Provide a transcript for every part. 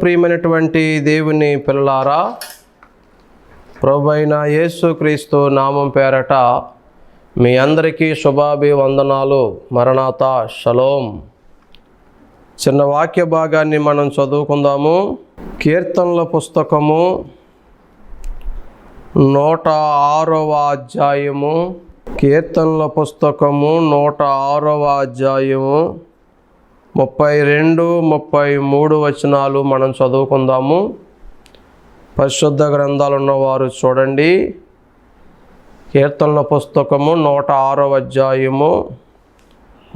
ప్రియమైనటువంటి దేవుని పిల్లలారా ప్రభైన యేసుక్రీస్తు నామం పేరట మీ అందరికీ శుభాభివందనాలు. మరణాత షలోం. చిన్న వాక్య భాగాన్ని మనం చదువుకుందాము. కీర్తనల పుస్తకము నూట ఆరవ అధ్యాయము. కీర్తనల పుస్తకము నూట ఆరవ అధ్యాయము. ముప్పై రెండు ముప్పై మూడు వచనాలు మనం చదువుకుందాము. పరిశుద్ధ గ్రంథాలు ఉన్నవారు చూడండి. కీర్తనల పుస్తకము నూట ఆరో అధ్యాయము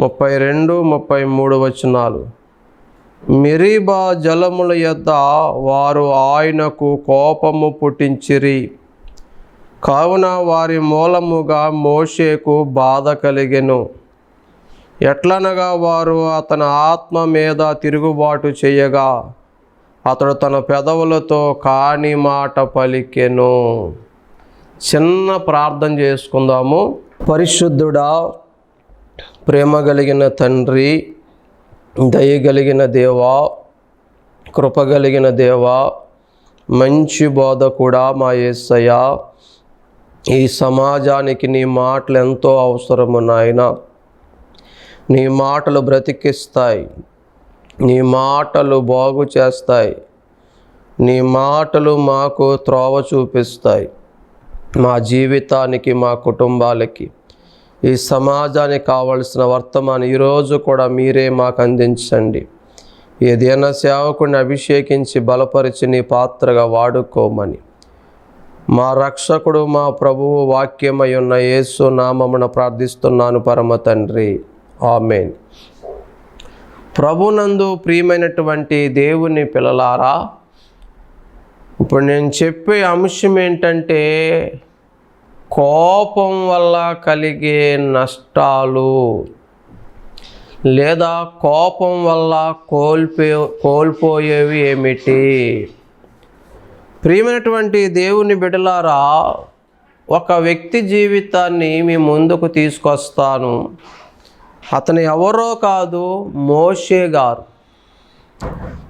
ముప్పై రెండు ముప్పై మూడు వచనాలు. మిరీబా జలముల యొద్ద వారు ఆయనకు కోపము పుట్టించిరి. కావున వారి మూలముగా మోషేకు బాధ కలిగెను. ఎట్లనగా వారు అతని ఆత్మ మీద తిరుగుబాటు చేయగా అతడు తన పెదవులతో కాని మాట పలికెను. చిన్న ప్రార్థన చేసుకుందాము. పరిశుద్ధుడా ప్రేమ కలిగిన తండ్రి దయగలిగిన దేవా కృప కలిగిన దేవా మంచి బోధ కూడా మా యేసయ్య ఈ సమాజానికి నీ మాటలు ఎంతో అవసరము నాయనా. నీ మాటలు బ్రతికిస్తాయి. నీ మాటలు బాగు చేస్తాయి. నీ మాటలు మాకు త్రోవ చూపిస్తాయి. మా జీవితానికి మా కుటుంబాలకి ఈ సమాజానికి కావలసిన వర్తమానం ఈరోజు కూడా మీరే మాకు అందించండి. ఏదైనా సేవకుని అభిషేకించి బలపరిచి నీ పాత్రగా వాడుకోమని. మా రక్షకుడు మా ప్రభువు వాక్యమై ఉన్న యేసు నామమున ప్రార్థిస్తున్నాను పరమ తండ్రి. ఆమెన్. ప్రభునందు ప్రియమైనటువంటి దేవుని పిల్లలారా ఇప్పుడు నేను చెప్పే అంశం ఏంటంటే కోపం వల్ల కలిగే నష్టాలు లేదా కోపం వల్ల కోల్పో కోల్పోయేవి ఏమిటి? ప్రియమైనటువంటి దేవుని బిడలారా ఒక వ్యక్తి జీవితాన్ని మీ ముందుకు తీసుకొస్తాను. అతను ఎవరో కాదు మోషే గారు.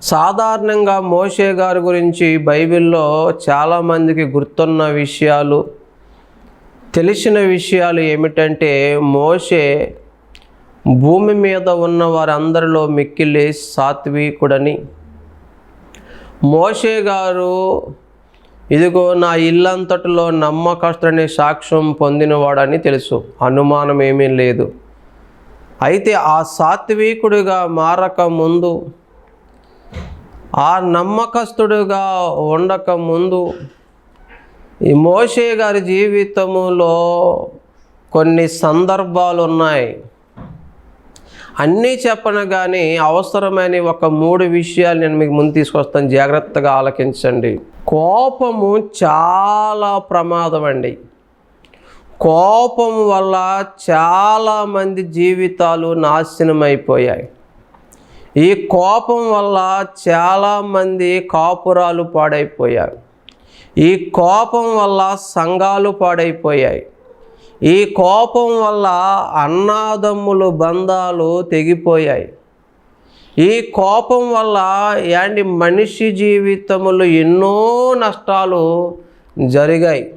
సాధారణంగా మోషే గారి గురించి బైబిల్లో చాలామందికి గుర్తున్న విషయాలు తెలిసిన విషయాలు ఏమిటంటే మోషే భూమి మీద ఉన్న వారందరిలో మిక్కిలి సాత్వికుడని. మోషే గారు ఇదిగో నా ఇల్లంతటిలో నమ్మకస్తుడని సాక్ష్యం పొందినవాడని తెలుసు అనుమానం ఏమీ లేదు. అయితే ఆ సాత్వికుడిగా మారక ముందు ఆ నమ్మకస్తుడుగా ఉండక ముందు ఈ మోషే గారి జీవితములో కొన్ని సందర్భాలు ఉన్నాయి అన్నీ చెప్పను కానీ అవసరమైన ఒక మూడు విషయాలు నేను మీకు ముందు తీసుకొస్తాను. జాగ్రత్తగా ఆలకించండి. కోపము చాలా ప్రమాదం అండి. కోపం వల్ల చాలామంది జీవితాలు నాశనం అయిపోయాయి ఈ కోపం వల్ల చాలామంది కాపురాలు పాడైపోయారు ఈ కోపం వల్ల సంఘాలు పాడైపోయాయి. ఈ కోపం వల్ల అన్నాదమ్ములు బంధాలు తెగిపోయాయి. ఈ కోపం వల్ల యాండి మనిషి జీవితములు ఎన్నో నష్టాలు జరిగాయి.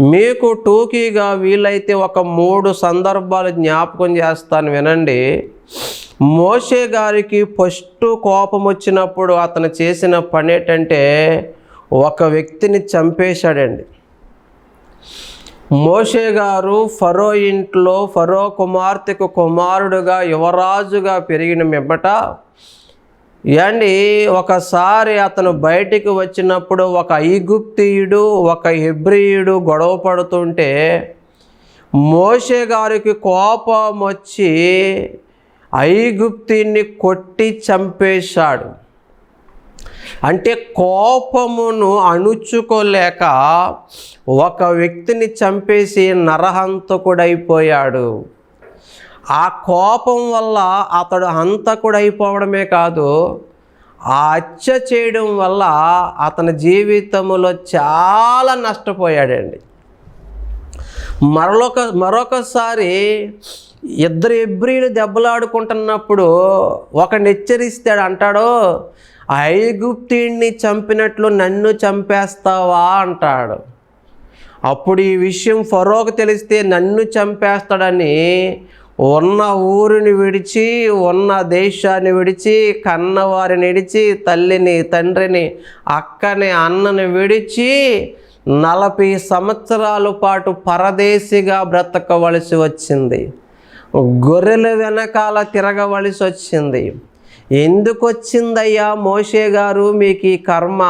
మీకు టూకీగా వీలైతే ఒక మూడు సందర్భాలు జ్ఞాపకం చేస్తాను వినండి. మోషే గారికి ఫస్ట్ కోపం వచ్చినప్పుడు అతను చేసిన పని ఏంటంటే ఒక వ్యక్తిని చంపేశాడండి. మోషే గారు ఫరో ఇంట్లో ఫరో కుమార్తెకు కుమారుడుగా యువరాజుగా పెరిగిన మిమ్మట ఏండి ఒకసారి అతను బయటికి వచ్చినప్పుడు ఒక ఐగుప్తియుడు ఒక ఎబ్రియుడు గొడవ పడుతుంటే మోషే గారికి కోపం వచ్చి ఐగుప్తిని కొట్టి చంపేశాడు. అంటే కోపమును అణుచుకోలేక ఒక వ్యక్తిని చంపేసి నరహంతకుడైపోయాడు. ఆ కోపం వల్ల అతడు హంతకుడైపోవడమే కాదు ఆ హత్య చేయడం వల్ల అతని జీవితంలో చాలా నష్టపోయాడండి. మరొక మరొకసారి ఇద్దరు ఎబ్రిలు దెబ్బలాడుకుంటున్నప్పుడు ఒకడిని హెచ్చరిస్తాడు అంటాడు ఐగుప్తీడిని చంపినట్లు నన్ను చంపేస్తావా? అంటాడు. అప్పుడు ఈ విషయం ఫరోకు తెలిస్తే నన్ను చంపేస్తాడని ఉన్న ఊరిని విడిచి ఉన్న దేశాన్ని విడిచి కన్నవారిని విడిచి తల్లిని తండ్రిని అక్కని అన్నని విడిచి నలభై సంవత్సరాల పాటు పరదేశిగా బ్రతకవలసి వచ్చింది. గొర్రెల వెనకాల తిరగవలసి వచ్చింది. ఎందుకు వచ్చిందయ్యా మోషే గారు మీకు ఈ కర్మ?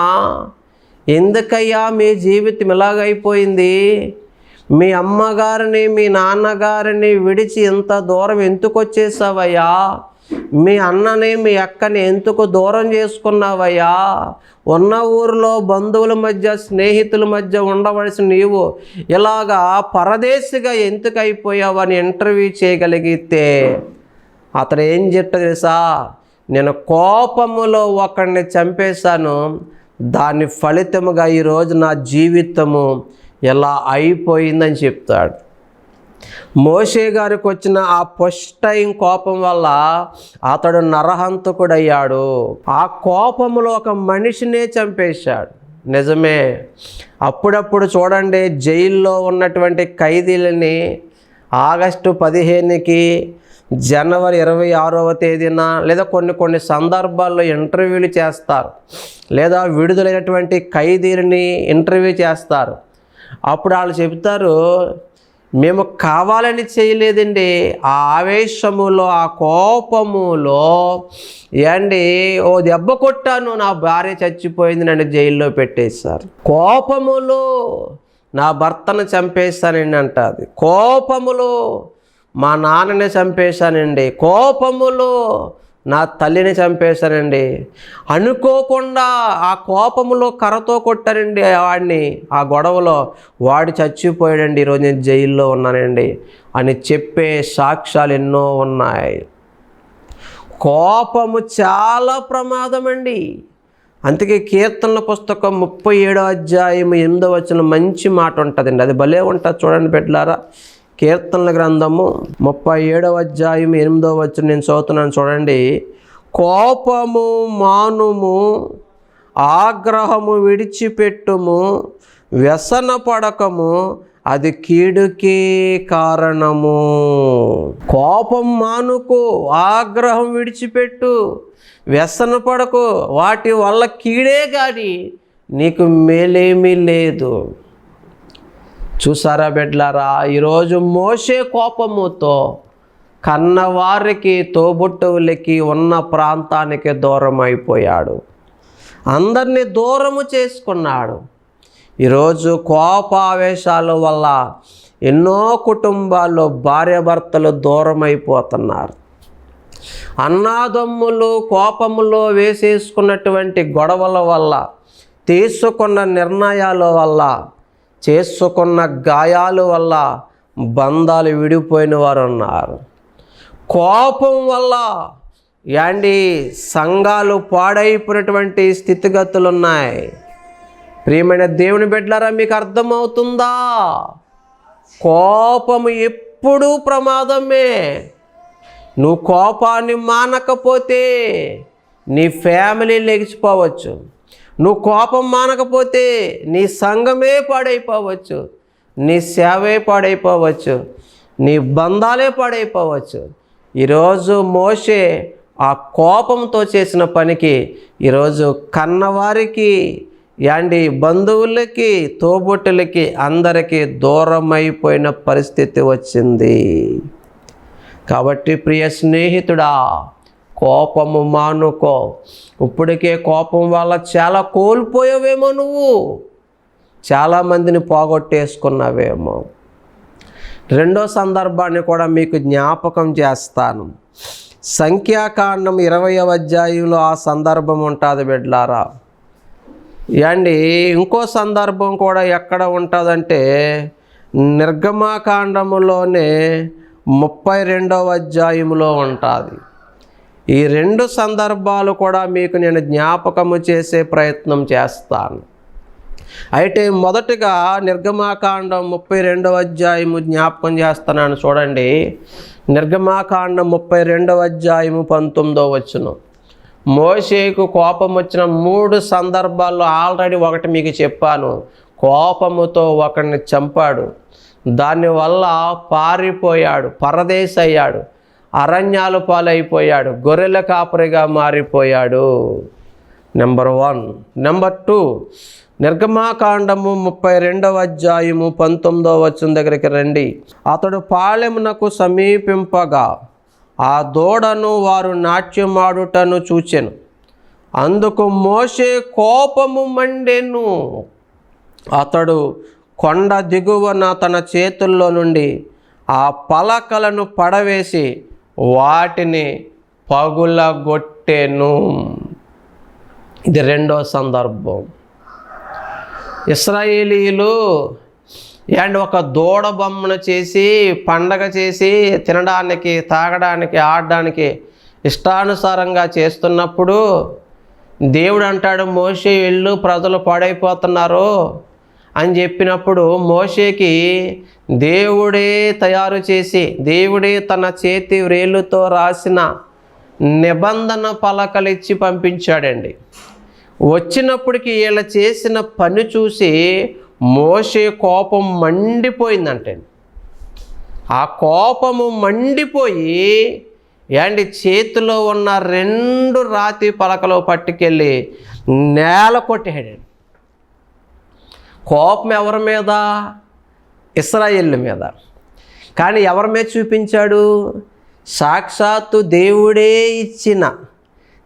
ఎందుకయ్యా మీ జీవితం ఇలాగైపోయింది? మీ అమ్మగారిని మీ నాన్నగారిని విడిచి ఇంత దూరం ఎందుకు వచ్చేసావయ్యా? మీ అన్నని మీ అక్కని ఎందుకు దూరం చేసుకున్నావయ్యా? ఉన్న ఊరిలో బంధువుల మధ్య స్నేహితుల మధ్య ఉండవలసిన నీవు ఇలాగా పరదేశిగా ఎందుకు అయిపోయావు అని ఇంటర్వ్యూ చేయగలిగితే? అతను ఏం చెప్తా తెలుసా? నేను కోపములో ఒకడిని చంపేశాను. దాని ఫలితముగా ఈరోజు నా జీవితము ఎలా అయిపోయిందని చెప్తాడు. మోషే గారికి వచ్చిన ఆ ఫస్ట్ టైం కోపం వల్ల అతడు నరహంతకుడయ్యాడు. ఆ కోపంలో ఒక మనిషినే చంపేశాడు. నిజమే. అప్పుడప్పుడు చూడండి జైల్లో ఉన్నటువంటి ఖైదీలని ఆగస్టు పదిహేనుకి జనవరి ఇరవై ఆరవ తేదీన లేదా కొన్ని కొన్ని సందర్భాల్లో ఇంటర్వ్యూలు చేస్తారు. లేదా విడుదలైనటువంటి ఖైదీలని ఇంటర్వ్యూ చేస్తారు. అప్పుడు వాళ్ళు చెబుతారు మేము కావాలని చేయలేదండి. ఆ ఆవేశములో ఆ కోపములో ఏండి ఓ దెబ్బ కొట్టాను నా భార్య చచ్చిపోయింది నన్ను జైల్లో పెట్టేశారు. కోపములో నా భర్తను చంపేస్తానండి అంటది. కోపములో మా నాన్నని చంపేశానండి. కోపములో నా తల్లిని చంపేశారండి. అనుకోకుండా ఆ కోపంలో కర్రతో కొట్టారండి వాడిని. ఆ గొడవలో వాడు చచ్చిపోయాడండి. ఈరోజు నేను జైల్లో ఉన్నానండి. అని చెప్పే సాక్ష్యాలు ఎన్నో ఉన్నాయి. కోపము చాలా ప్రమాదం అండి అందుకే కీర్తనల పుస్తకం ముప్పై ఏడో అధ్యాయం ఎనిమిదో వచ్చిన మంచి మాట ఉంటుందండి. అది భలే ఉంటుంది చూడండి పెట్టలారా కీర్తనల గ్రంథము ముప్పై ఏడవ అధ్యాయం ఎనిమిదో వచ్చిన నేను చదువుతున్నాను చూడండి. కోపము మానుము ఆగ్రహము విడిచిపెట్టుము వ్యసన పడకము అది కీడుకే కారణము. కోపం మానుకు ఆగ్రహం విడిచిపెట్టు వ్యసన పడకు వాటి వల్ల కీడే కానీ నీకు మేలేమీ లేదు. చూసారా బిడ్లారా ఈరోజు మోసే కోపముతో కన్నవారికి తోబుట్టువులకి ఉన్న ప్రాంతానికి దూరం అయిపోయాడు అందరినీ దూరము చేసుకున్నాడు. ఈరోజు కోపావేశాల వల్ల ఎన్నో కుటుంబాల్లో భార్యాభర్తలు దూరం అయిపోతున్నారు అన్నాదమ్ములు కోపములో వేసేసుకున్నటువంటి గొడవల వల్ల తీసుకున్న నిర్ణయాల వల్ల చేసుకున్న గాయాల వల్ల బంధాలు విడిపోయిన వారు ఉన్నారు. కోపం వల్ల యాండి సంఘాలు పాడైపోయినటువంటి స్థితిగతులు ఉన్నాయి. ప్రియమైన దేవుని బిడ్డలారా మీకు అర్థమవుతుందా? కోపము ఎప్పుడూ ప్రమాదమే. నువ్వు కోపాన్ని మానకపోతే నీ ఫ్యామిలీ లెగిసిపోవచ్చు నువ్వు కోపం మానకపోతే నీ సంఘమే పాడైపోవచ్చు నీ సేవే పాడైపోవచ్చు నీ బంధాలే పాడైపోవచ్చు. ఈరోజు మోషే ఆ కోపంతో చేసిన పనికి ఈరోజు కన్నవారికి యాండి బంధువులకి తోబుట్టులకి అందరికీ దూరం అయిపోయిన పరిస్థితి వచ్చింది. కాబట్టి ప్రియ స్నేహితుడా కోపము మానుకో. ఇప్పటికే కోపం వల్ల చాలా కోల్పోయావేమో నువ్వు. చాలామందిని పోగొట్టేసుకున్నావేమో. రెండో సందర్భాన్ని కూడా మీకు జ్ఞాపకం చేస్తాను. సంఖ్యాకాండం ఇరవై అధ్యాయంలో ఆ సందర్భం ఉంటుంది బిడ్లారా. అండి ఇంకో సందర్భం కూడా ఎక్కడ ఉంటుందంటే నిర్గమాకాండములోనే ముప్పై రెండవ అధ్యాయంలో ఉంటుంది. ఈ రెండు సందర్భాలు కూడా మీకు నేను జ్ఞాపకము చేసే ప్రయత్నం చేస్తాను. అయితే మొదటగా నిర్గమాకాండం ముప్పై రెండవ అధ్యాయము జ్ఞాపకం చేస్తున్నాను చూడండి. నిర్గమాకాండం ముప్పై రెండవ అధ్యాయము పంతొమ్మిదో వచ్చును మోషేకు కోపం వచ్చిన మూడు సందర్భాల్లో ఆల్రెడీ ఒకటి మీకు చెప్పాను. కోపముతో ఒకరిని చంపాడు. దానివల్ల పారిపోయాడు పరదేశ అయ్యాడు అరణ్యాలు పాలైపోయాడు గొర్రెల కాపరిగా మారిపోయాడు. నెంబర్ వన్ నెంబర్ టూ నిర్గమాకాండము ముప్పై రెండవ అధ్యాయము పంతొమ్మిదవ వచ్చిన దగ్గరికి రండి. అతడు పాలెమునకు సమీపింపగా ఆ దూడను వారు నాట్యమాడుటను చూచెను. అందుకు మోసే కోపము మండెను. అతడు కొండ దిగువన తన చేతుల్లో నుండి ఆ పలకలను పడవేసి వాటిని పగులగొట్టెను. ఇది రెండో సందర్భం. ఇస్రాయేలీలు అండ్ ఒక దూడ బొమ్మను చేసి పండగ చేసి తినడానికి తాగడానికి ఆడడానికి ఇష్టానుసారంగా చేస్తున్నప్పుడు దేవుడు అంటాడు మోషే ఇల్లు ప్రజలు పాడైపోతున్నారు అని చెప్పినప్పుడు మోషేకి దేవుడే తయారు చేసి దేవుడే తన చేతి వ్రేలుతో రాసిన నిబంధన పలకలు ఇచ్చి పంపించాడండి. వచ్చినప్పటికి వీళ్ళ చేసిన పని చూసి మోసే కోపం మండిపోయిందంటే ఆ కోపము మండిపోయి ఏండి చేతిలో ఉన్న రెండు రాతి పలకలు పట్టుకెళ్ళి నేల కొట్టేయడండి కోపం ఎవరి మీద? ఇస్రాయిల్ మీద. కానీ ఎవరి మీద చూపించాడు? సాక్షాత్తు దేవుడే ఇచ్చిన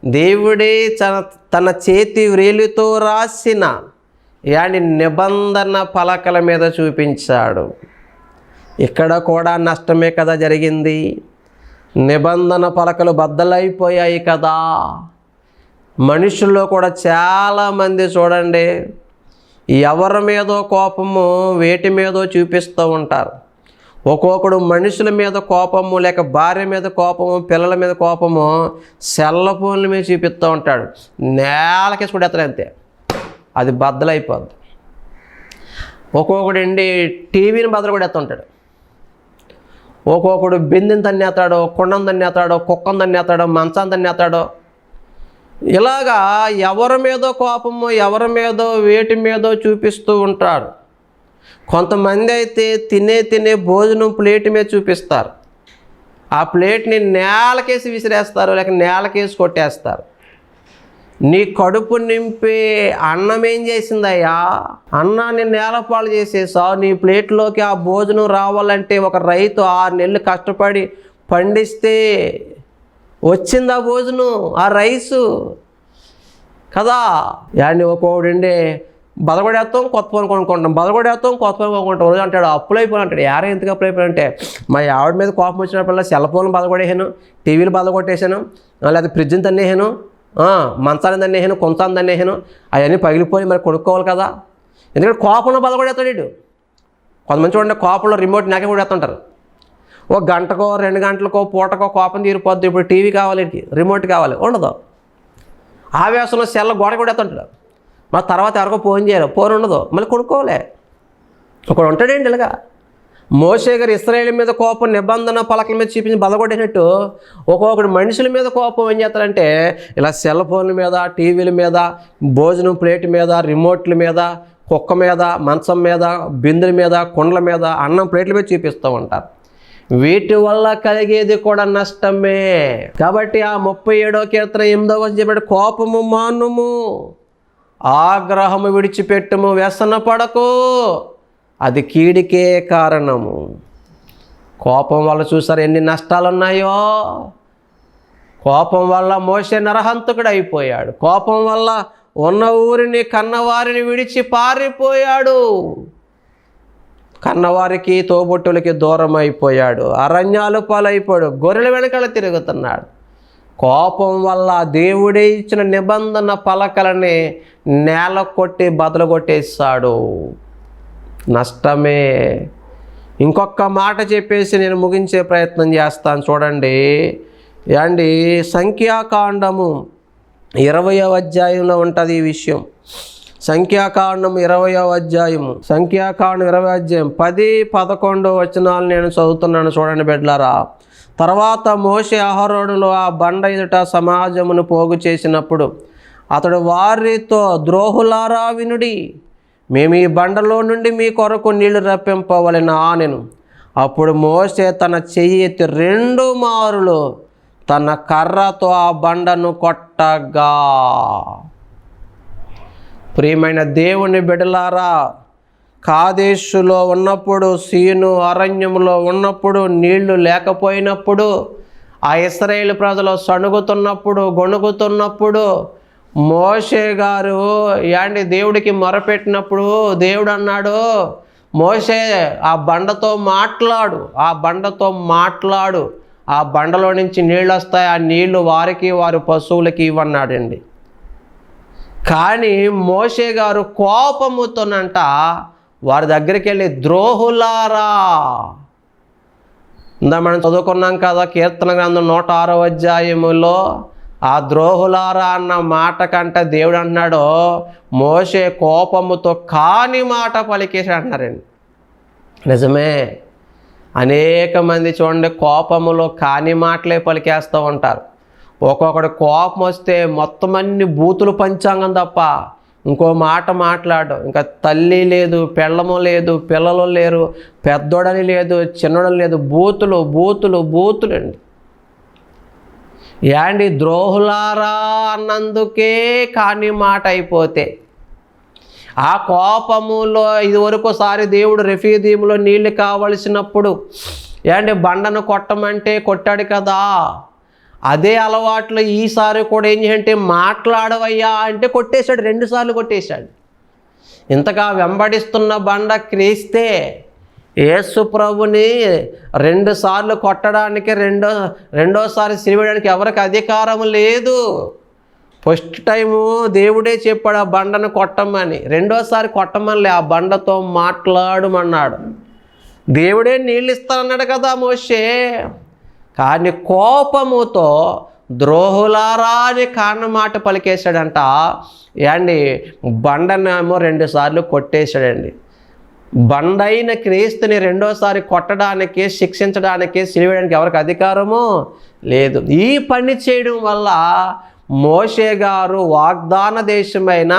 దేవుడే తన తన చేతి వ్రేలితో రాసిన యాని నిబంధన పలకల మీద చూపించాడు. ఇక్కడ కూడా నష్టమే కదా జరిగింది. నిబంధన పలకలు బద్దలైపోయాయి కదా. మనుషుల్లో కూడా చాలామంది చూడండి ఎవరి మీదో కోపము వేటి మీదో చూపిస్తూ ఉంటారు. ఒక్కొక్కడు మనుషుల మీద కోపము లేక భార్య మీద కోపము పిల్లల మీద కోపము సెల్ల ఫోన్ల మీద చూపిస్తూ ఉంటాడు. నేలకేసి కూడా అంతే. అది బద్దలైపోద్ది. ఒక్కొక్కడు అండి టీవీని బద్దలు కూడా ఎత్తుంటాడు. ఒక్కొక్కడు బిందెని తన్నేస్తాడో కుండం తన్నేస్తాడో కుక్కను తన్నేస్తాడో మంచాన్ని ఎత్తాడో ఇలాగా ఎవరి మీదో కోపము ఎవరి మీదో వేటి మీదో చూపిస్తూ ఉంటారు. కొంతమంది అయితే తినే తినే భోజనం ప్లేట్ మీద చూపిస్తారు. ఆ ప్లేట్ని నేలకేసి విసిరేస్తారు లేక నేలకేసి కొట్టేస్తారు. నీ కడుపు నింపే అన్నం ఏం చేసిందయ్యా? అన్నాన్ని నేలపాలు చేసేసావు నీ ప్లేట్లోకి ఆ భోజనం రావాలంటే ఒక రైతు ఆరు నెలలు కష్టపడి పండిస్తే వచ్చింది ఆ భోజనం? ఆ రైసు? కదా? యాన్ని ఒక్కొక్కడండి బదగొడేస్తాం కొత్త ఫోన్ కొనుక్కుంటాం. బదగొడేస్తాం కొత్త పని కొనుక్కుంటాం. రోజు అంటాడు అప్పులు అయిపోయి అంటాడు. యారే ఎందుకు అప్పులు అయిపోయి అంటే మా ఆవిడ మీద కోపం వచ్చినప్పుడల్లా సెల్ ఫోన్లు బదగొడేసాను టీవీలు బలగొట్టేసాను లేకపోతే ఫ్రిడ్జ్ని తన్నేసాను మంచాన్ని తన్నేసాను కొంచాన్ని తన్నేసాను అవన్నీ పగిలిపోయి మరి కొనుక్కోవాలి కదా. ఎందుకంటే కోపంలో బదగొడేస్తాడు వీడు. కొంతమంది చూడండి కోపంలో రిమోట్ నాకే కొడేస్తుంటారు ఒక గంటకో రెండు గంటలకో పూటకో కోపం తీరిపోద్ది. ఇప్పుడు టీవీ కావాలి రిమోట్ కావాలి ఉండదు. ఆవేశంలో సెల్ల గోడ కొడేస్తుంటాడు మా తర్వాత ఎవరికో ఫోన్ చేయరు. ఫోన్ ఉండదు. మళ్ళీ కొనుక్కోలే ఒకడు ఉంటాడండి ఇలాగా? మోసే గారు ఇస్రాయేల్ మీద కోపం నిబంధన పలకల మీద చూపించి బలగొట్టేసినట్టు ఒక్కొక్కడు మనుషుల మీద కోపం ఏం చేస్తారంటే ఇలా సెల్ ఫోన్ల మీద టీవీల మీద భోజనం ప్లేట్ మీద రిమోట్ల మీద కుక్క మీద మంచం మీద బిందెల మీద కుండల మీద అన్నం ప్లేట్ల మీద చూపిస్తూ ఉంటారు. వీటి వల్ల కలిగేది కూడా నష్టమే. కాబట్టి ఆ ముప్పై ఏడో కీర్తన ఎనిమిదవ చెప్పాడు కోపము మానుము ఆగ్రహము విడిచిపెట్టుము వ్యసన పడకు. అది కీడికే కారణము. కోపం వల్ల చూసారు ఎన్ని నష్టాలు ఉన్నాయో కోపం వల్ల మోసే నరహంతకుడు అయిపోయాడు. కోపం వల్ల ఉన్న ఊరిని కన్నవారిని విడిచి పారిపోయాడు. కన్నవారికి తోబుట్టులకి దూరం అయిపోయాడు అరణ్యాలు పాలైపోయాడు. గొర్రెల వెనకాల తిరుగుతున్నాడు. కోపం వల్ల దేవుడే ఇచ్చిన నిబంధన పలకలని నేల కొట్టి బదలుగొట్టేస్తాడు నష్టమే. ఇంకొక మాట చెప్పేసి నేను ముగించే ప్రయత్నం చేస్తాను. చూడండి. అండి సంఖ్యాకాండము ఇరవయో అధ్యాయంలో ఉంటుంది ఈ విషయం. సంఖ్యాకాండం ఇరవయో అధ్యాయము. సంఖ్యాకాండం ఇరవై అధ్యాయం. పది పదకొండు వచనాలు నేను చదువుతున్నాను చూడండి బిడ్లారా. తర్వాత మోషే అహరోడులు ఆ బండ ఎదుట సమాజమును పోగు చేసినప్పుడు అతడు వారితో ద్రోహులారా వినుడి మేము ఈ బండలో నుండి మీ కొరకు నీళ్ళు రప్పింపవలెనా నేను అప్పుడు మోసే తన చెయ్యి ఎత్తి రెండు మారులు తన కర్రతో ఆ బండను కొట్టగా. ప్రియమైన దేవుని బిడలారా కాదేశులో ఉన్నప్పుడు సీను అరణ్యంలో ఉన్నప్పుడు నీళ్ళు లేకపోయినప్పుడు ఆ ఇస్రాయేల్ ప్రజలు సణుగుతున్నప్పుడు గొణుగుతున్నప్పుడు మోషే గారు యాండి దేవుడికి మొరపెట్టినప్పుడు దేవుడు అన్నాడు మోషే ఆ బండతో మాట్లాడు ఆ బండతో మాట్లాడు ఆ బండలో నుంచి నీళ్ళు వస్తాయి ఆ నీళ్ళు వారికి వారి పశువులకి ఇవ్వన్నాడండి. కానీ మోషే గారు కోపముతోనంట వారి దగ్గరికి వెళ్ళి ద్రోహులారా. ఇందా మనం చదువుకున్నాం కదా కీర్తన గ్రంథం నూట ఆరో అధ్యాయములో ఆ ద్రోహులారా అన్న మాట కంటే దేవుడు అన్నాడు మోసే కోపముతో కాని మాట పలికేశాడు అన్నారండి నిజమే అనేక మంది చూడండి కోపములో కాని మాటలే పలికేస్తూ ఉంటారు. ఒక్కొక్కడి కోపం వస్తే మొత్తం అన్ని బూతులు పంచాంగం తప్ప ఇంకో మాట మాట్లాడు. ఇంకా తల్లి లేదు పెళ్ళము లేదు పిల్లలు లేరు పెద్దోడని లేదు చిన్నోడని లేదు బూతులు బూతులు బూతులు అండి. యాండి ద్రోహులారా అన్నందుకే కానీ మాట అయిపోతే ఆ కోపములో ఇదివరకుసారి దేవుడు రెఫీదీములో నీళ్ళు కావలసినప్పుడు ఏంటి బండను కొట్టమంటే కొట్టాడు కదా. అదే అలవాట్లు ఈసారి కూడా ఏం చేయంటే మాట్లాడవయ్యా అంటే కొట్టేశాడు రెండుసార్లు కొట్టేశాడు. ఇంతగా వెంబడిస్తున్న బండ క్రీస్తే యేసు ప్రభుని రెండుసార్లు కొట్టడానికి రెండో రెండోసారి సిరివేయడానికి ఎవరికి అధికారం లేదు. ఫస్ట్ టైము దేవుడే చెప్పాడు ఆ బండను కొట్టమని రెండోసారి కొట్టమని ఆ బండతో మాట్లాడమన్నాడు. దేవుడే నీళ్ళు ఇస్తానన్నాడు కదా మోషే. కానీ కోపముతో ద్రోహులారా అని మాట పలికేశాడంట. ఏండి బండనేమో రెండుసార్లు కొట్టేశాడండి. బండైన క్రీస్తుని రెండోసారి కొట్టడానికి శిక్షించడానికి సిలివేయడానికి ఎవరికి అధికారము లేదు. ఈ పని చేయడం వల్ల మోషే గారు వాగ్దాన దేశమైన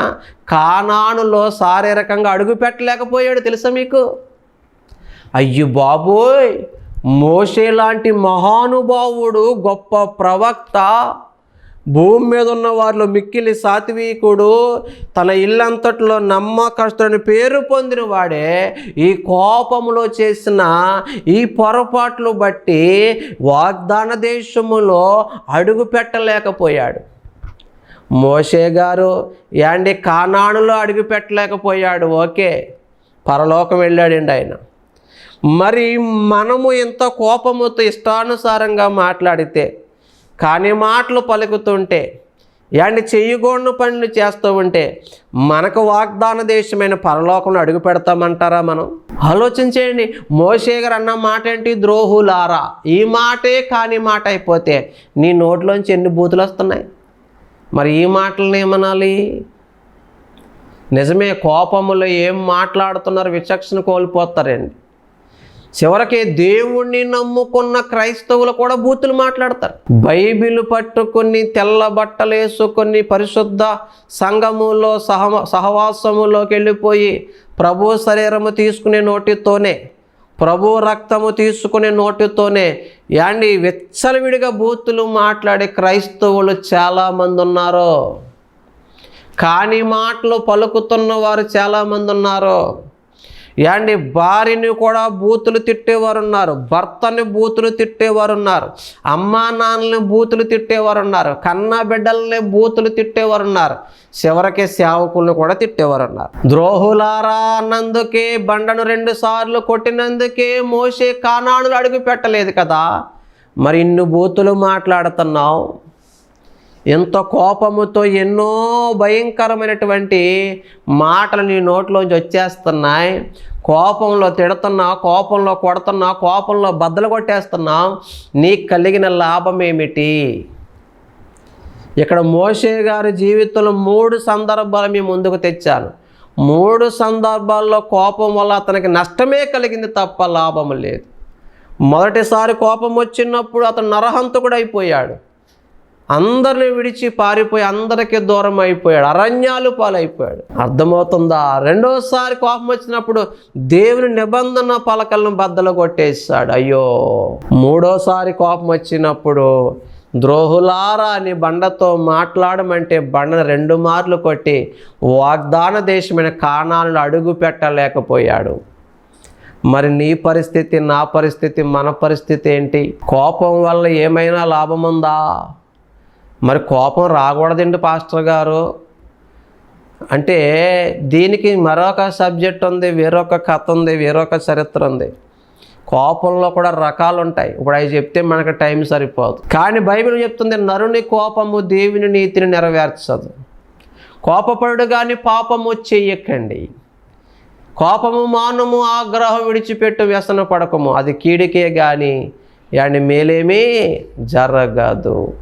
కానానులో శారీరకంగా అడుగు పెట్టలేకపోయాడు తెలుసా మీకు? అయ్యో బాబోయ్! మోషే లాంటి మహానుభావుడు గొప్ప ప్రవక్త భూమి మీద ఉన్న వారిలో మిక్కిలి సాత్వికుడు తన ఇల్లంతట్లో నమ్మకస్తుని పేరు పొందిన వాడే ఈ కోపములో చేసిన ఈ పొరపాట్లు బట్టి వాగ్దాన దేశములో అడుగు పెట్టలేకపోయాడు. మోషే గారు యాండి కానాడులో అడుగు పెట్టలేకపోయాడు. ఓకే పరలోకం వెళ్ళాడండి ఆయన. మరి మనము ఎంత కోపముతో ఇష్టానుసారంగా మాట్లాడితే కానీ మాటలు పలుకుతుంటే యాండి చెయ్యగోడిన పనులు చేస్తూ ఉంటే మనకు వాగ్దాన దేశమైన పరలోకంలో అడుగు పెడతామంటారా మనం? ఆలోచించేయండి మోషే అన్న మాట ఏంటి? ద్రోహులారా. ఈ మాటే కాని మాట అయిపోతే నీ నోట్లోంచి ఎన్ని బూతులు వస్తున్నాయి? మరి ఈ మాటలను ఏమనాలి? నిజమే కోపములో ఏం మాట్లాడుతున్నారు విచక్షణ కోల్పోతారండి. చివరికి దేవుణ్ణి నమ్ముకున్న క్రైస్తవులు కూడా బూతులు మాట్లాడతారు. బైబిల్ పట్టుకొని తెల్ల బట్టలు వేసుకొని పరిశుద్ధ సంఘములో సహ సహవాసములోకి వెళ్ళిపోయి ప్రభు శరీరము తీసుకునే నోటితోనే ప్రభు రక్తము తీసుకునే నోటితోనే యాండి విచ్చలవిడిగా బూతులు మాట్లాడే క్రైస్తవులు చాలామంది ఉన్నారు. కాని మాటలు పలుకుతున్న వారు చాలామంది ఉన్నారు. యాండి భార్యని కూడా బూతులు తిట్టేవారు ఉన్నారు భర్తని బూతులు తిట్టేవారు ఉన్నారు అమ్మా నాన్నని బూతులు తిట్టేవారు ఉన్నారు కన్న బిడ్డల్ని బూతులు తిట్టేవారు ఉన్నారు చివరికి సేవకుల్ని కూడా తిట్టేవారు ఉన్నారు ద్రోహులారా అన్నందుకే బండను రెండు సార్లు కొట్టినందుకే మోసే కానాడులు అడుగు పెట్టలేదు కదా. మరి ఇన్ని బూతులు మాట్లాడుతున్నావు? ఎంత కోపముతో ఎన్నో భయంకరమైనటువంటి మాటలు నీ నోట్లోంచి వచ్చేస్తున్నాయి. కోపంలో తిడుతున్నా కోపంలో కొడుతున్నా కోపంలో బద్దలు కొట్టేస్తున్నా నీకు కలిగిన లాభం ఏమిటి? ఇక్కడ మోషే గారి జీవితంలో మూడు సందర్భాలు మీ ముందుకు తెచ్చాను. మూడు సందర్భాల్లో కోపం వల్ల అతనికి నష్టమే కలిగింది తప్ప లాభం లేదు. మొదటిసారి కోపం వచ్చినప్పుడు అతను నరహంతకుడు అయిపోయాడు. అందరిని విడిచి పారిపోయి అందరికీ దూరం అయిపోయాడు. అరణ్యాలు పాలైపోయాడు. అర్థమవుతుందా? రెండోసారి కోపం వచ్చినప్పుడు దేవుని నిబంధన పలకలను బద్దలు కొట్టేశాడు. అయ్యో! మూడోసారి కోపం వచ్చినప్పుడు ద్రోహులారా అని బండతో మాట్లాడమంటే బండను రెండు మార్లు కొట్టి వాగ్దాన దేశమైన కాణాలను అడుగు పెట్టలేకపోయాడు. మరి నీ పరిస్థితి నా పరిస్థితి మన పరిస్థితి ఏంటి? కోపం వల్ల ఏమైనా లాభం ఉందా మరి కోపం రాకూడదండి పాస్టర్ గారు. అంటే దీనికి మరొక సబ్జెక్ట్ ఉంది వేరొక కథ ఉంది వేరొక చరిత్ర ఉంది. కోపంలో కూడా రకాలు ఉంటాయి ఇప్పుడు అవి చెప్తే మనకు టైం సరిపోదు. కానీ బైబిల్ చెప్తుంది నరుని కోపము దేవుని నీతిని నెరవేర్చదు. కోపపడు కానీ పాపము చెయ్యకండి. కోపము మానము ఆగ్రహం విడిచిపెట్టు వ్యసన పడకము. అది కీడికే కానీ యాని మేలేమీ జరగదు.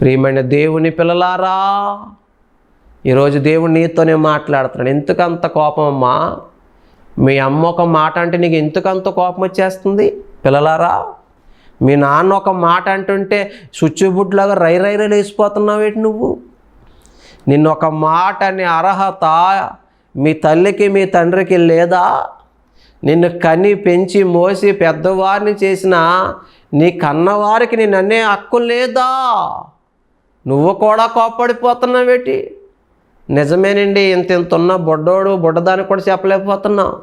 ప్రియమైన దేవుని పిల్లలారా ఈరోజు దేవుడు నీతోనే మాట్లాడుతున్నాడు. ఎందుకంత కోపం అమ్మా? మీ అమ్మ ఒక మాట అంటే నీకు ఎందుకంత కోపం వచ్చేస్తుంది? పిల్లలారా మీ నాన్న ఒక మాట అంటుంటే సుచ్చిబుడ్లాగా రై రై రై లేచిపోతున్నావేటి నువ్వు? నిన్న ఒక మాట అనే అర్హత మీ తల్లికి మీ తండ్రికి లేదా? నిన్ను కని పెంచి మోసి పెద్దవారిని చేసిన నీ కన్నవారికి నిన్ననే హక్కు లేదా? నువ్వు కూడా కోప్పడిపోతున్నావేటి? నిజమేనండి ఇంత ఇంత ఉన్న బొడ్డోడు బుడ్డదానికి కూడా చెప్పలేకపోతున్నావు.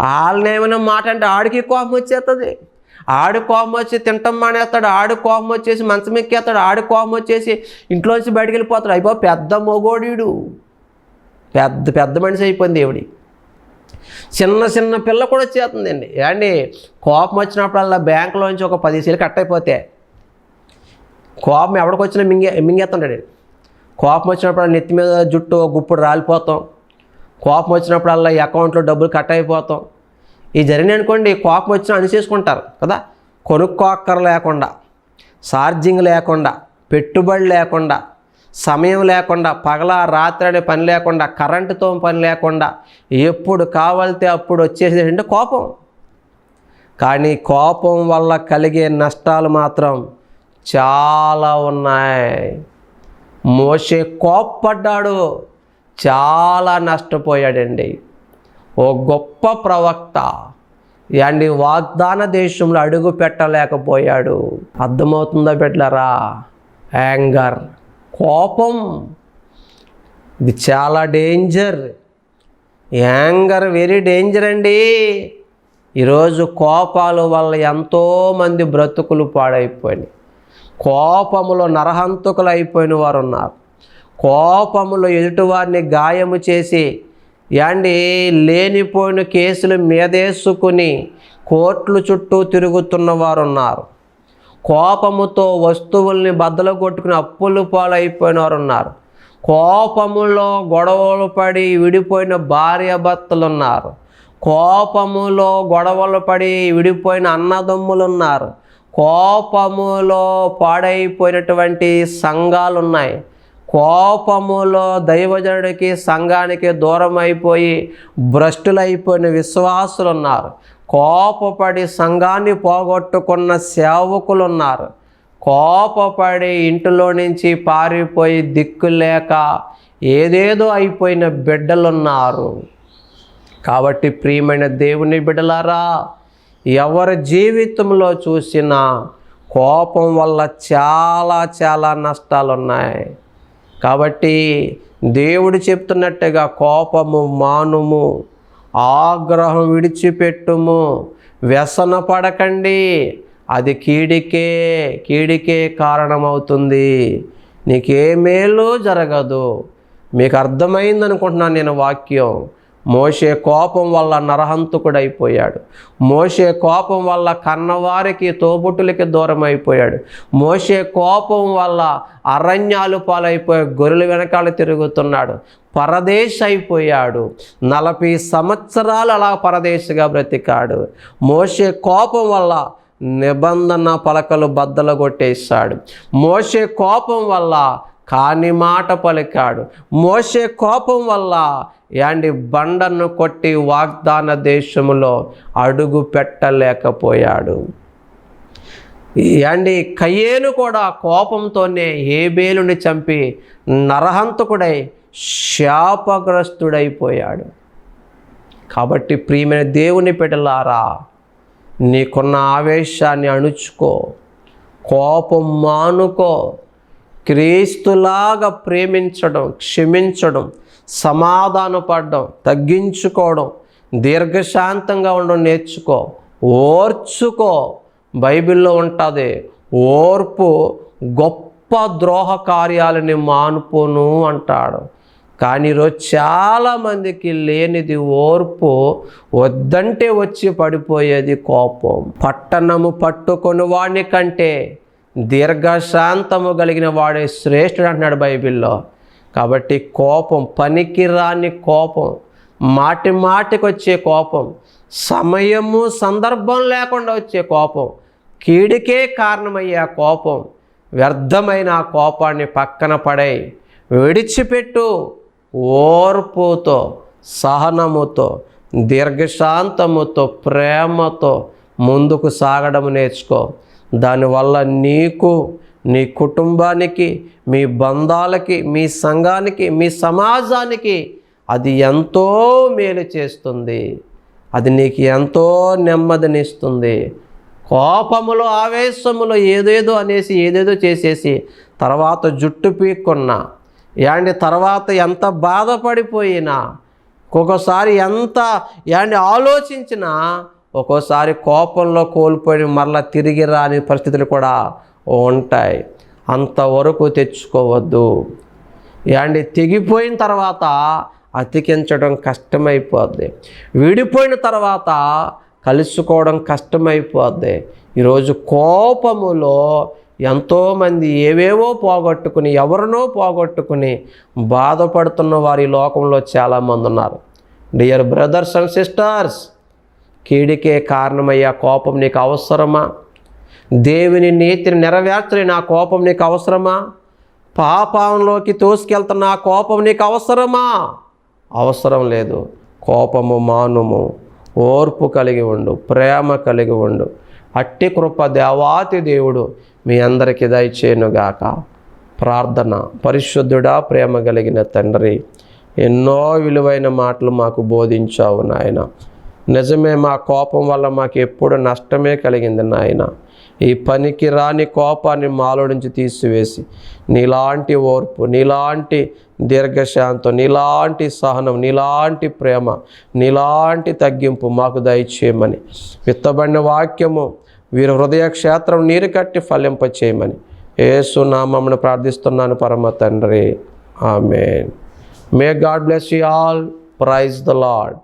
వాళ్ళనేమైనా మాట అంటే ఆడికి కోపం వచ్చేస్తుంది ఆడి కోపం వచ్చి తింటం మానేస్తాడు ఆడి కోపం వచ్చేసి మంచం ఎక్కేస్తాడు ఆడి కోపం వచ్చేసి ఇంట్లోంచి బయటికి వెళ్ళిపోతాడు. అయిపో పెద్ద మొగోడీడు పెద్ద పెద్ద మనిషి అయిపోయింది దేవుడి చిన్న చిన్న పిల్ల కూడా వచ్చేస్తుందండి. అండి కోపం వచ్చినప్పుడల్లా బ్యాంకులోంచి ఒక పది సీలు కట్ అయిపోతే కోపం ఎవడికి వచ్చినా మింగే మింగేస్తుంటాడు కోపం వచ్చినప్పుడు నెత్తి మీద జుట్టు గుప్పుడు రాలిపోతాం. కోపం వచ్చినప్పుడల్లా అలా అకౌంట్లో డబ్బులు కట్ అయిపోతాం. ఈ జరిగినాయి అనుకోండి కోపం వచ్చినా అనిసేసుకుంటారు కదా. కొనుక్కోక్కర లేకుండా ఛార్జింగ్ లేకుండా పెట్టుబడి లేకుండా సమయం లేకుండా పగల రాత్రి అనే పని లేకుండా కరెంటుతో పని లేకుండా ఎప్పుడు కావాలితే అప్పుడు వచ్చేసేది అంటే కోపం. కానీ కోపం వల్ల కలిగే నష్టాలు మాత్రం చాలా ఉన్నాయి. మోసే కోప్పడ్డాడు. చాలా నష్టపోయాడండి. ఓ గొప్ప ప్రవక్త. అండి వాగ్దాన దేశంలో అడుగు పెట్టలేకపోయాడు. అర్థమవుతుందా పెట్టలరా యాంగర్. కోపం. ఇది చాలా డేంజర్. యాంగర్ వెరీ డేంజర్ అండి. ఈరోజు కోపాల వల్ల ఎంతోమంది బ్రతుకులు పాడైపోయినాయి. కోపములో నరహంతకులు అయిపోయిన వారు ఉన్నారు కోపములో ఎదుటివారిని గాయము చేసి యాండి లేనిపోయిన కేసులు మీదేసుకుని కోర్టుల చుట్టూ తిరుగుతున్న వారు ఉన్నారు కోపముతో వస్తువుల్ని బద్దలు కొట్టుకుని అప్పులు పాలైపోయిన వారు ఉన్నారు కోపములో గొడవలు పడి విడిపోయిన భార్యాభర్తలు ఉన్నారు కోపములో గొడవలు పడి విడిపోయిన అన్నదమ్ములు ఉన్నారు కోపములో పాడైపోయినటువంటి సంఘాలు ఉన్నాయి కోపములో దైవజనుడికి సంఘానికి దూరం అయిపోయి భ్రష్టులైపోయిన విశ్వాసులు ఉన్నారు కోపపడి సంఘాన్ని పోగొట్టుకున్న సేవకులు ఉన్నారు కోపపడి ఇంటిలో నుంచి పారిపోయి దిక్కు లేక ఏదేదో అయిపోయిన బిడ్డలున్నారు. కాబట్టి ప్రియమైన దేవుని బిడ్డలారా ఎవరి జీవితంలో చూసినా కోపం వల్ల చాలా చాలా నష్టాలు ఉన్నాయి కాబట్టి దేవుడు చెప్తున్నట్టుగా కోపము మానుము ఆగ్రహం విడిచిపెట్టుము వ్యసన పడకండి. అది కీడికే కీడికే కారణమవుతుంది. నీకే మేలు జరగదు. మీకు అర్థమైంది అనుకుంటున్నాను నేను వాక్యం. మోషే కోపం వల్ల నరహంతకుడైపోయాడు. మోషే కోపం వల్ల కన్నవారికి తోబుట్టులకి దూరం అయిపోయాడు మోషే కోపం వల్ల అరణ్యాలు పాలైపోయి గొర్రెల వెనకాల తిరుగుతున్నాడు. పరదేశ్ అయిపోయాడు నలభై సంవత్సరాలు అలా పరదేశిగా బ్రతికాడు. మోషే కోపం వల్ల నిబంధన పలకలు బద్దలు కొట్టేశాడు. మోషే కోపం వల్ల కాని మాట పలికాడు. మోసే కోపం వల్ల యాండి బండను కొట్టి వాగ్దాన దేశములో అడుగు పెట్టలేకపోయాడు. యాండి కయ్యేను కూడా కోపంతోనే ఏబేలుని చంపి నరహంతకుడై శాపగ్రస్తుడైపోయాడు. కాబట్టి ప్రియమైన దేవుని పెట్టలారా నీకున్న ఆవేశాన్ని అణుచుకో కోపం మానుకో క్రీస్తులాగా ప్రేమించడం క్షమించడం సమాధానపడడం తగ్గించుకోవడం దీర్ఘశాంతంగా ఉండడం నేర్చుకో ఓర్చుకో. బైబిల్లో ఉంటుంది ఓర్పు గొప్ప ద్రోహ కార్యాలని మానుపోను అంటాడు. కానీ ఈరోజు చాలామందికి లేనిది ఓర్పు వద్దంటే వచ్చి పడిపోయేది కోపం. పట్టణము పట్టుకొని వాడిని కంటే దీర్ఘశాంతము కలిగిన వాడే శ్రేష్ఠుడు అంటున్నాడు బైబిల్లో. కాబట్టి కోపం పనికిరాని కోపం మాటి మాటికి వచ్చే కోపం సమయము సందర్భం లేకుండా వచ్చే కోపం కీడికే కారణమయ్యే కోపం వ్యర్థమైన ఆ కోపాన్ని పక్కన పడై విడిచిపెట్టు ఓర్పుతో సహనముతో దీర్ఘశాంతముతో ప్రేమతో ముందుకు సాగడం నేర్చుకో. దానివల్ల నీకు నీ కుటుంబానికి మీ బంధాలకి మీ సంఘానికి మీ సమాజానికి అది ఎంతో మేలు చేస్తుంది. అది నీకు ఎంతో నెమ్మదినిస్తుంది. కోపములు ఆవేశములు ఏదేదో అనేసి ఏదేదో చేసేసి తర్వాత జుట్టు పీక్కున్నా యాండి తర్వాత ఎంత బాధపడిపోయినా ఒక్కొక్కసారి ఎంత యాండి ఆలోచించినా ఒక్కోసారి కోపంలో కోల్పోయి మరలా తిరిగి రాని పరిస్థితులు కూడా ఉంటాయి. అంతవరకు తెచ్చుకోవద్దు. అండి తెగిపోయిన తర్వాత అతికించడం కష్టమైపోద్ది. విడిపోయిన తర్వాత కలుసుకోవడం కష్టమైపోద్ది. ఈరోజు కోపములో ఎంతోమంది ఏవేవో పోగొట్టుకుని ఎవరినో పోగొట్టుకుని బాధపడుతున్న వారి లోకంలో చాలామంది ఉన్నారు. డియర్ బ్రదర్స్ అండ్ సిస్టర్స్ కీడికే కారణమయ్యా కోపం నీకు అవసరమా? దేవుని నీతిని నెరవేర్చని నా కోపం నీకు అవసరమా? పాపంలోకి తోసుకెళ్తున్న నా కోపం నీకు అవసరమా? అవసరం లేదు. కోపము మానుము. ఓర్పు కలిగి ఉండు. ప్రేమ కలిగి ఉండు. అట్టి కృప దేవాతి దేవుడు మీ అందరికీ దయచేయనుగాక. ప్రార్థన. పరిశుద్ధుడా ప్రేమ కలిగిన తండ్రి ఎన్నో విలువైన మాటలు మాకు బోధించావు నాయన. నిజమే మా కోపం వల్ల మాకు ఎప్పుడు నష్టమే కలిగింది నాయన. ఈ పనికి రాని కోపాన్ని మాలో నుంచి తీసివేసి నీలాంటి ఓర్పు నీలాంటి దీర్ఘశాంతం నీలాంటి సహనం నీలాంటి ప్రేమ నీలాంటి తగ్గింపు మాకు దయచేయమని విత్తబడిన వాక్యము వీరి హృదయ క్షేత్రం నీరు కట్టి ఫలింపచేయమని ఏసు నామమును ప్రార్థిస్తున్నాను పరమ తండ్రి. ఆమె may god bless you all. Praise the lord